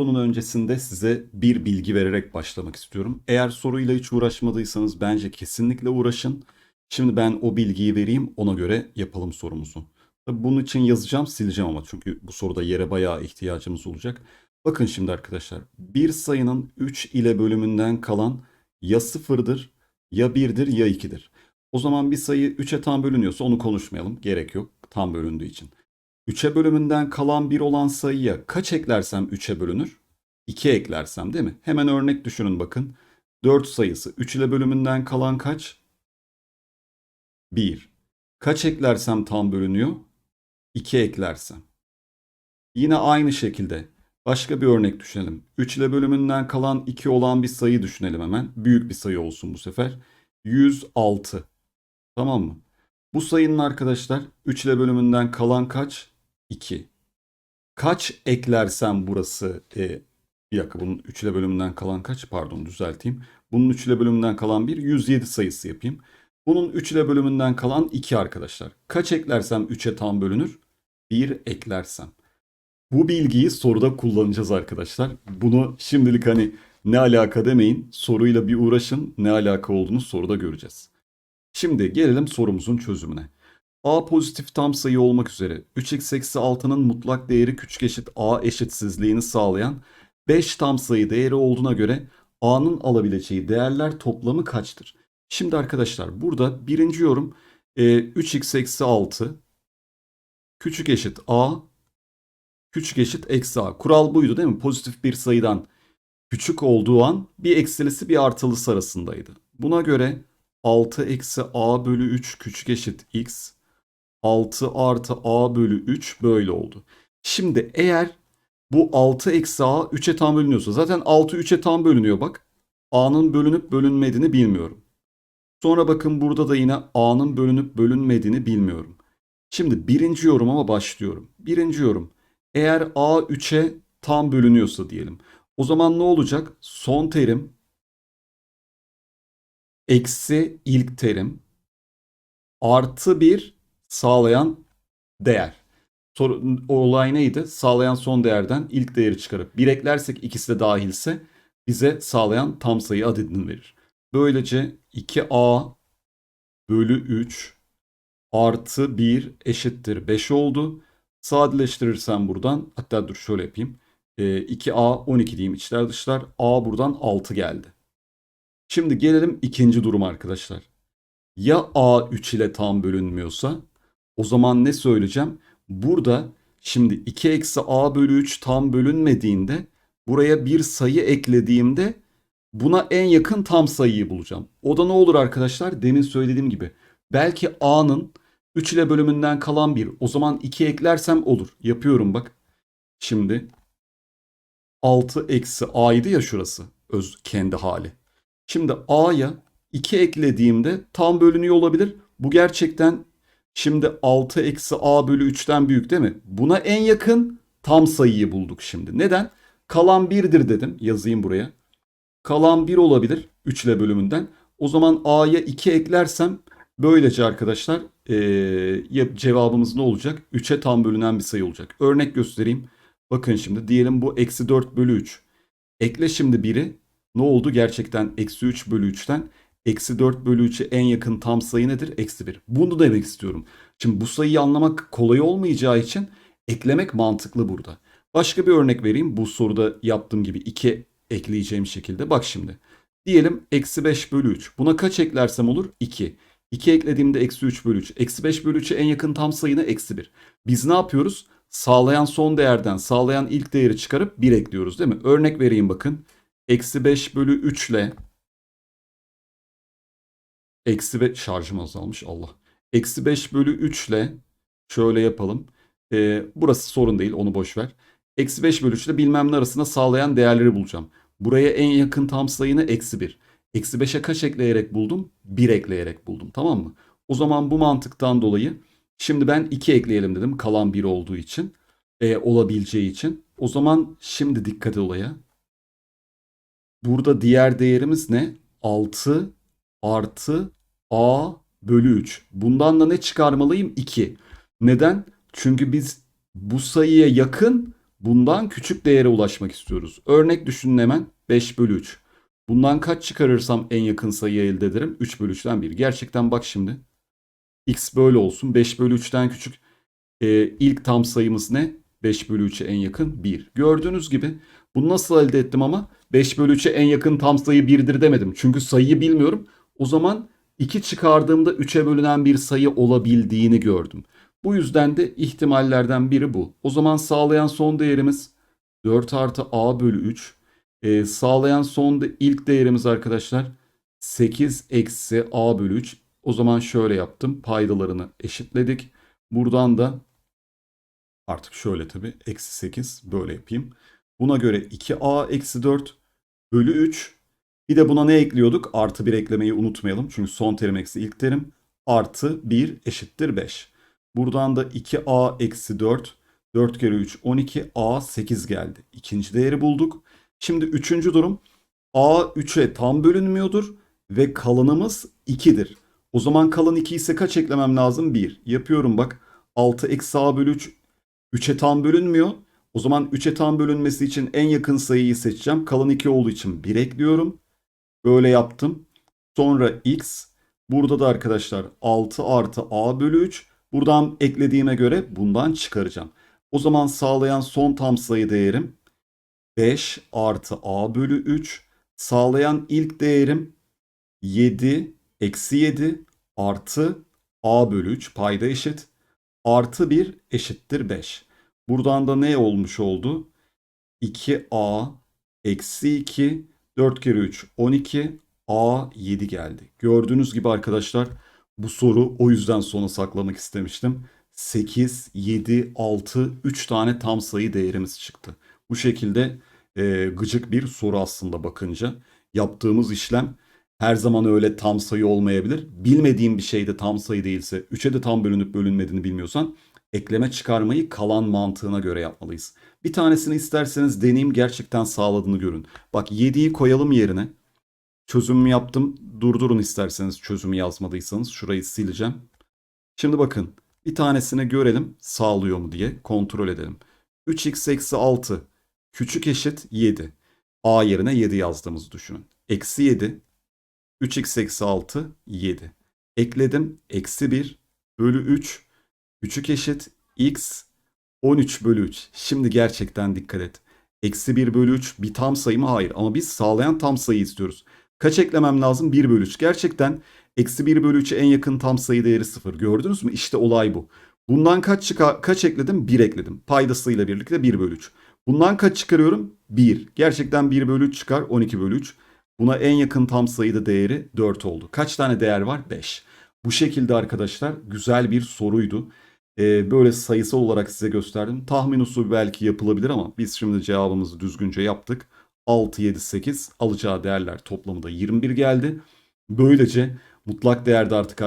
sorunun öncesinde size bir bilgi vererek başlamak istiyorum. Eğer soruyla hiç uğraşmadıysanız bence kesinlikle uğraşın. Şimdi ben o bilgiyi vereyim ona göre yapalım sorumuzu. Tabii bunun için yazacağım sileceğim ama çünkü bu soruda yere bayağı ihtiyacımız olacak. Bakın şimdi arkadaşlar bir sayının 3 ile bölümünden kalan ya sıfırdır ya 1'dir ya 2'dir. O zaman bir sayı 3'e tam bölünüyorsa onu konuşmayalım. Gerek yok tam bölündüğü için. 3'e bölümünden kalan 1 olan sayıya kaç eklersem 3'e bölünür? 2 eklersem değil mi? Hemen örnek düşünün bakın. 4 sayısı 3 ile bölümünden kalan kaç? 1. Kaç eklersem tam bölünüyor? 2 eklersem. Yine aynı şekilde başka bir örnek düşünelim. 3 ile bölümünden kalan 2 olan bir sayı düşünelim hemen. Büyük bir sayı olsun bu sefer. 106. Tamam mı? Bu sayının arkadaşlar 3 ile bölümünden kalan kaç? 2. Kaç eklersem burası e, bir dakika bunun 3 ile bölümünden kalan kaç? Pardon düzelteyim. Bunun 3 ile bölümünden kalan 1 107 sayısı yapayım. Bunun 3 ile bölümünden kalan 2 arkadaşlar. Kaç eklersem 3'e tam bölünür? 1 eklersem. Bu bilgiyi soruda kullanacağız arkadaşlar. Bunu şimdilik hani ne alaka demeyin. Soruyla bir uğraşın. Ne alaka olduğunu soruda göreceğiz. Şimdi gelelim sorumuzun çözümüne. A pozitif tam sayı olmak üzere 3x eksi 6'nın mutlak değeri küçük eşit A eşitsizliğini sağlayan 5 tam sayı değeri olduğuna göre A'nın alabileceği değerler toplamı kaçtır? Şimdi arkadaşlar burada birinci yorum e, 3x eksi 6 küçük eşit A küçük eşit eksi A. Kural buydu değil mi? Pozitif bir sayıdan küçük olduğu an bir eksilisi bir artılısı arasındaydı. Buna göre 6 eksi A bölü 3 küçük eşit X 6 artı A bölü 3 böyle oldu. Şimdi eğer bu 6 eksi A 3'e tam bölünüyorsa zaten 6 3'e tam bölünüyor bak. A'nın bölünüp bölünmediğini bilmiyorum. Sonra bakın burada da yine A'nın bölünüp bölünmediğini bilmiyorum. Şimdi birinci yoruma başlıyorum. Birinci yorum. Eğer A 3'e tam bölünüyorsa diyelim. O zaman ne olacak? Son terim eksi ilk terim artı bir sağlayan değer. Soru, olay neydi? Sağlayan son değerden ilk değeri çıkarıp bir eklersek ikisi de dahilse bize sağlayan tam sayı adedini verir. Böylece 2a bölü 3 artı 1 eşittir 5 oldu. Sadeleştirirsem buradan hatta dur şöyle yapayım. 2a 12 diyeyim içler dışlar. a buradan 6 geldi. Şimdi gelelim ikinci durum arkadaşlar. Ya a 3 ile tam bölünmüyorsa o zaman ne söyleyeceğim? Burada şimdi 2 eksi a bölü 3 tam bölünmediğinde buraya bir sayı eklediğimde buna en yakın tam sayıyı bulacağım. O da ne olur arkadaşlar? Demin söylediğim gibi. Belki a'nın 3 ile bölümünden kalan 1. O zaman 2 eklersem olur. Yapıyorum bak. Şimdi 6 eksi a'ydı ya şurası. Öz kendi hali. Şimdi a'ya 2 eklediğimde tam bölünüyor olabilir. Bu gerçekten şimdi 6 eksi a bölü 3'ten büyük değil mi? Buna en yakın tam sayıyı bulduk şimdi. Neden? Kalan 1'dir dedim. Yazayım buraya. Kalan 1 olabilir 3 ile bölümünden. O zaman a'ya 2 eklersem böylece arkadaşlar ee, cevabımız ne olacak? 3'e tam bölünen bir sayı olacak. Örnek göstereyim. Bakın şimdi diyelim bu eksi 4 bölü 3. Ekle şimdi 1'i. Ne oldu? Gerçekten eksi 3 bölü 3'ten eksi 4 bölü 3'e en yakın tam sayı nedir? Eksi 1. Bunu demek istiyorum. Şimdi bu sayıyı anlamak kolay olmayacağı için eklemek mantıklı burada. Başka bir örnek vereyim. Bu soruda yaptığım gibi 2 ekleyeceğim şekilde. Bak şimdi. Diyelim eksi 5 bölü 3. Buna kaç eklersem olur? 2. 2 eklediğimde eksi 3 bölü 3. Eksi 5 bölü 3'e en yakın tam sayına eksi 1. Biz ne yapıyoruz? Sağlayan son değerden sağlayan ilk değeri çıkarıp 1 ekliyoruz değil mi? Örnek vereyim bakın. Eksi 5 bölü 3 ile eksi 5 şarjım azalmış Allah. Eksi 5 bölü 3 ile şöyle yapalım. Ee, burası sorun değil onu boş ver. Eksi 5 bölü 3 ile bilmem ne arasında sağlayan değerleri bulacağım. Buraya en yakın tam sayını eksi 1. Eksi 5'e kaç ekleyerek buldum? 1 ekleyerek buldum tamam mı? O zaman bu mantıktan dolayı şimdi ben 2 ekleyelim dedim kalan 1 olduğu için. E, olabileceği için. O zaman şimdi dikkat olaya. Burada diğer değerimiz ne? 6 artı a bölü 3. Bundan da ne çıkarmalıyım? 2. Neden? Çünkü biz bu sayıya yakın bundan küçük değere ulaşmak istiyoruz. Örnek düşünün hemen 5 bölü 3. Bundan kaç çıkarırsam en yakın sayıyı elde ederim? 3 bölü 3'ten 1. Gerçekten bak şimdi. X böyle olsun. 5 bölü 3'ten küçük. Ee, ilk tam sayımız ne? 5 bölü 3'e en yakın 1. Gördüğünüz gibi bunu nasıl elde ettim ama 5 bölü 3'e en yakın tam sayı 1'dir demedim. Çünkü sayıyı bilmiyorum. O zaman 2 çıkardığımda 3'e bölünen bir sayı olabildiğini gördüm. Bu yüzden de ihtimallerden biri bu. O zaman sağlayan son değerimiz 4 artı a bölü 3. Ee, sağlayan son de ilk değerimiz arkadaşlar 8 eksi a bölü 3. O zaman şöyle yaptım. Paydalarını eşitledik. Buradan da artık şöyle tabii eksi 8 böyle yapayım. Buna göre 2a eksi 4 bölü 3. Bir de buna ne ekliyorduk? Artı 1 eklemeyi unutmayalım. Çünkü son terim eksi ilk terim. Artı 1 eşittir 5. Buradan da 2a eksi 4. 4 kere 3 12. a 8 geldi. İkinci değeri bulduk. Şimdi üçüncü durum. a 3'e tam bölünmüyordur. Ve kalanımız 2'dir. O zaman kalan 2 ise kaç eklemem lazım? 1. Yapıyorum bak. 6 eksi a bölü 3 3'e tam bölünmüyor. O zaman 3'e tam bölünmesi için en yakın sayıyı seçeceğim. Kalan 2 olduğu için 1 ekliyorum. Böyle yaptım. Sonra x. Burada da arkadaşlar 6 artı a bölü 3. Buradan eklediğime göre bundan çıkaracağım. O zaman sağlayan son tam sayı değerim 5 artı a bölü 3. Sağlayan ilk değerim 7 eksi 7 artı a bölü 3 payda eşit. Artı 1 eşittir 5. Buradan da ne olmuş oldu? 2a eksi 2 4 kere 3 12 a 7 geldi. Gördüğünüz gibi arkadaşlar bu soru o yüzden sona saklamak istemiştim. 8, 7, 6, 3 tane tam sayı değerimiz çıktı. Bu şekilde e, gıcık bir soru aslında bakınca. Yaptığımız işlem her zaman öyle tam sayı olmayabilir. Bilmediğin bir şeyde tam sayı değilse, 3'e de tam bölünüp bölünmediğini bilmiyorsan ekleme çıkarmayı kalan mantığına göre yapmalıyız. Bir tanesini isterseniz deneyim gerçekten sağladığını görün. Bak 7'yi koyalım yerine. Çözümümü yaptım. Durdurun isterseniz çözümü yazmadıysanız. Şurayı sileceğim. Şimdi bakın bir tanesini görelim sağlıyor mu diye kontrol edelim. 3x eksi 6 küçük eşit 7. A yerine 7 yazdığımızı düşünün. Eksi 7 3x eksi 6 7. Ekledim. Eksi 1 bölü 3 küçük eşit x 13 bölü 3. Şimdi gerçekten dikkat et. Eksi 1 bölü 3 bir tam sayı mı? Hayır. Ama biz sağlayan tam sayı istiyoruz. Kaç eklemem lazım? 1 bölü 3. Gerçekten eksi 1 bölü 3'e en yakın tam sayı değeri 0. Gördünüz mü? İşte olay bu. Bundan kaç çıkar kaç ekledim? 1 ekledim. Paydasıyla birlikte 1 bölü 3. Bundan kaç çıkarıyorum? 1. Gerçekten 1 bölü 3 çıkar. 12 bölü 3. Buna en yakın tam sayıda değeri 4 oldu. Kaç tane değer var? 5. Bu şekilde arkadaşlar güzel bir soruydu. Ee, böyle sayısal olarak size gösterdim. Tahmin usulü belki yapılabilir ama biz şimdi cevabımızı düzgünce yaptık. 6, 7, 8 alacağı değerler toplamı da 21 geldi. Böylece mutlak değerde artık